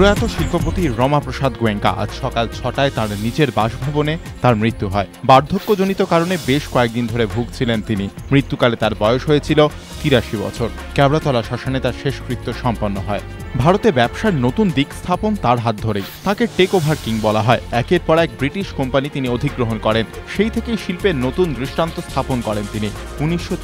প্রয়াত শিল্পপতি রমা প্রসাদ গোয়েঙ্কা আজ সকাল ছটায় তার নিজের বাসভবনে তার মৃত্যু হয়। বার্ধক্যজনিত কারণে বেশ কয়েকদিন ধরে ভুগছিলেন তিনি। মৃত্যুকালে তার বয়স হয়েছিল তিরাশি বছর। ক্যাবড়াতলা শ্মশানে তার শেষকৃত্য সম্পন্ন হয়। ভারতে ব্যবসার নতুন দিক স্থাপন তার হাত ধরেই। তাকে টেক ওভার কিং বলা হয়। একের পর এক ব্রিটিশ কোম্পানি তিনি অধিগ্রহণ করেন। সেই থেকেই শিল্পের নতুন দৃষ্টান্ত স্থাপন করেন তিনি। উনিশশো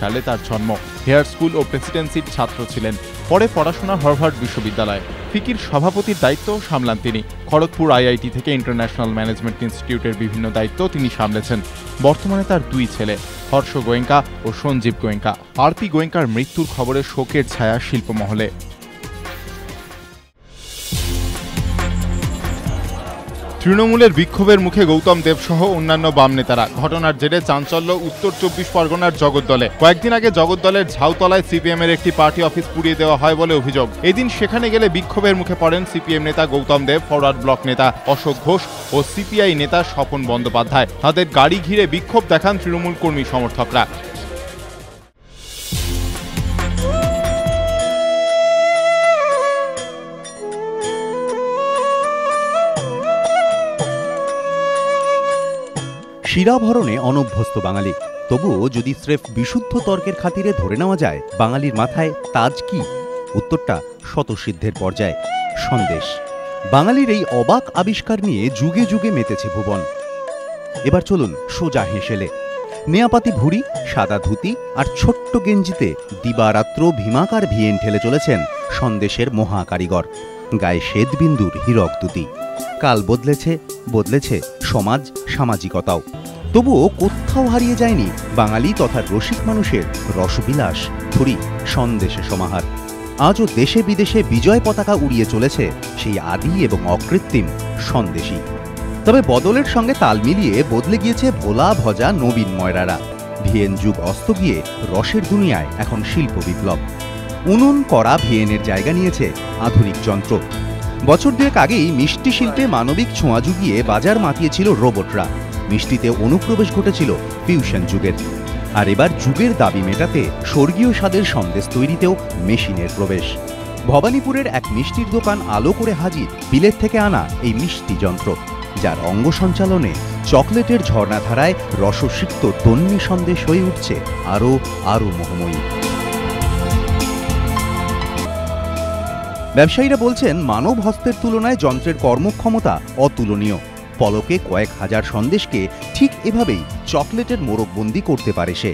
সালে তার জন্ম। হেয়ার স্কুল ও প্রেসিডেন্সির ছাত্র ছিলেন। পরে পড়াশোনা হার্ভার্ড বিশ্ববিদ্যালয়ে। ফিকির সভাপতির দায়িত্বও সামলান তিনি। খড়গপুর আইআইটি থেকে ইন্টারন্যাশনাল ম্যানেজমেন্ট ইনস্টিটিউটের বিভিন্ন দায়িত্ব তিনি সামলেছেন। বর্তমানে তার দুই ছেলে, হর্ষ গোয়েঙ্কা ও সঞ্জীব গোয়েঙ্কা। আরপি গোয়েঙ্কার মৃত্যুর খবরে শোকের ছায়া শিল্পমহলে। তৃণমূলের বিক্ষোভের মুখে গৌতম দেব সহ অন্যান্য বাম নেতারা। ঘটনার জেরে চাঞ্চল্য, উত্তর চব্বিশ পরগনার জগদ্দলে। কয়েকদিন আগে জগদ্দলের ঝাউতলায় সিপিএম এর একটি পার্টি অফিস পুড়িয়ে দেওয়া হয় বলে অভিযোগ। এদিন সেখানে গেলে বিক্ষোভের মুখে পড়েন সিপিএম নেতা গৌতম দেব, ফরওয়ার্ড ব্লক নেতা অশোক ঘোষ ও সিপিআই নেতা স্বপন বন্দ্যোপাধ্যায়। তাদের গাড়ি ঘিরে বিক্ষোভ দেখান তৃণমূল কর্মী সমর্থকরা। শিরাভরণে অনভ্যস্ত বাঙালি। তবুও যদি স্রেফ বিশুদ্ধ তর্কের খাতিরে ধরে নেওয়া যায়, বাঙালির মাথায় তাজ কি? উত্তরটা শতসিদ্ধের পর্যায়ে। সন্দেশ। বাঙালির এই অবাক আবিষ্কার নিয়ে যুগে যুগে মেতেছে ভুবন। এবার চলুন সোজা হেসেলে। নেয়াপাতি ভুড়ি, সাদা ধুতি আর ছোট্ট গেঞ্জিতে দিবারাত্র ভীমাকার ভিয়েন ঠেলে চলেছেন সন্দেশের মহাকারিগর। গায়ে শ্বেতবিন্দুর হীরক দুতি কাল বদলেছে বদলেছে সমাজ, সামাজিকতাও। তবুও কোথাও হারিয়ে যায়নি বাঙালি তথা রসিক মানুষের রসবিলাস থুরি সন্দেশে সমাহার। আজও দেশে বিদেশে বিজয় পতাকা উড়িয়ে চলেছে সেই আদি এবং অকৃত্রিম সন্দেশী তবে বদলের সঙ্গে তাল মিলিয়ে বদলে গিয়েছে ভোলা ভজা নবীন ময়রারা। ভিয়েন যুগ অস্ত গিয়ে রসের দুনিয়ায় এখন শিল্প বিপ্লব। উনুন করা ভিয়েনের জায়গা নিয়েছে আধুনিক যন্ত্র। বছর দুয়েক আগেই মিষ্টি শিল্পে মানবিক ছোঁয়া জুগিয়ে বাজার মাতিয়েছিল রোবটরা। মিষ্টিতে অনুপ্রবেশ ঘটেছিল ফিউশন যুগের। আর এবার যুগের দাবি মেটাতে স্বর্গীয় স্বাদের সন্দেশ তৈরিতেও মেশিনের প্রবেশ। ভবানীপুরের এক মিষ্টির দোকান আলো করে হাজির বিলেত থেকে আনা এই মিষ্টি যন্ত্র, যার অঙ্গ সঞ্চালনে চকলেটের ঝর্ণাধারায় রসসিক্ত তন্নি সন্দেশ হয়ে উঠছে আরও আরও মোহময়ী। ব্যবসায়ীরা বলছেন, মানব হস্তের তুলনায় যন্ত্রের কর্মক্ষমতা অতুলনীয়। পলকে কয়েক হাজার সন্দেশকে ঠিক এভাবেই চকলেটের মোরকবন্দি করতে পারে সে।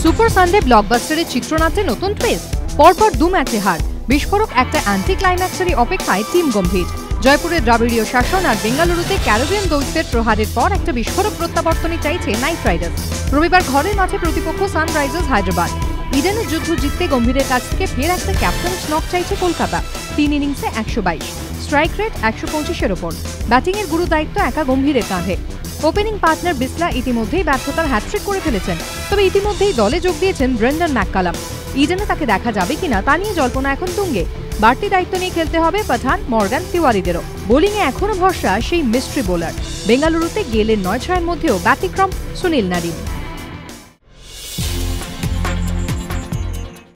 সুপার সানডে ব্লকবাস্টারের চিত্রনাট্যে নতুন টুইস্ট পরপর দু ম্যাচে হার। বিস্ফোরক একটা অ্যান্টি ক্লাইম্যাক্সেরই অপেক্ষায় টিম গম্ভীর। জয়পুরের দ্রাবিড়ীয় শাসন আর বেঙ্গালুরুতে ক্যারিবিয়ান দৈত্যের প্রহারের পর একটা বিস্ফোরক প্রত্যাবর্তনই চাইছে নাইট রাইডার্স রবিবার ঘরের মাঠে প্রতিপক্ষ সানরাইজার্স হায়দ্রাবাদ। ইডেনের যুদ্ধ জিততে গম্ভীরের কাছ থেকে ফের একটা ক্যাপ্টেন স্নক চাইছে কলকাতা। তিন ইনিংসে একশো বাইশ। স্ট্রাইক রেট একশো পঁচিশের ওপর। ব্যাটিংয়ের গুরু দায়িত্ব একা গম্ভীরের কাঁধে। ওপেনিং পার্টনার বিসলা ইতিমধ্যেই ব্যর্থতার হ্যাট্রিক করে ফেলেছেন। তবে ইতিমধ্যেই দলে যোগ দিয়েছেন ব্রেন্ডন ম্যাককালাম। ইডেনে তাকে দেখা যাবে কিনা তা নিয়ে জল্পনা এখন তুঙ্গে। বাড়তি দায়িত্ব নিয়ে খেলতে হবে পাঠান মর্গান তিওয়ারিদেরও। বোলিংয়ে এখনও ভরসা সেই মিস্ট্রি বোলার। বেঙ্গালুরুতে গেলের নয় ছয়ের মধ্যেও ব্যতিক্রম সুনীল নারিন।